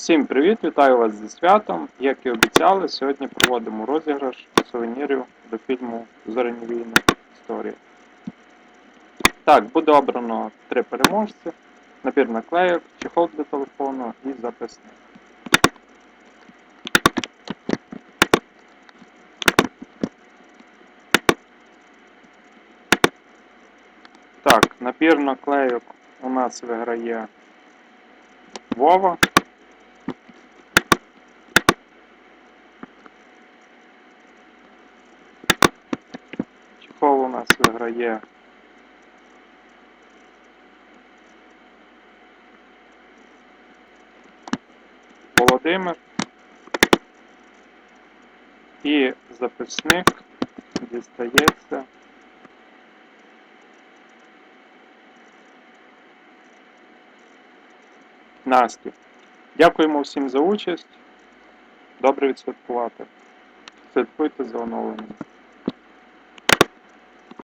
Всім привіт! Вітаю вас зі святом. Як і обіцяли, сьогодні проводимо розіграш сувенірів до фільму Зоряні війни. Історія. Так, буде обрано три переможці, набір наклейок, чехол для телефону і записник. Так, набір наклейок у нас виграє Вова. Чехол у нас виграє Володимир. І записник дістається. Насті. Дякуємо всім за участь. Добре відсвяткувати. Слідкуйте за оновленням.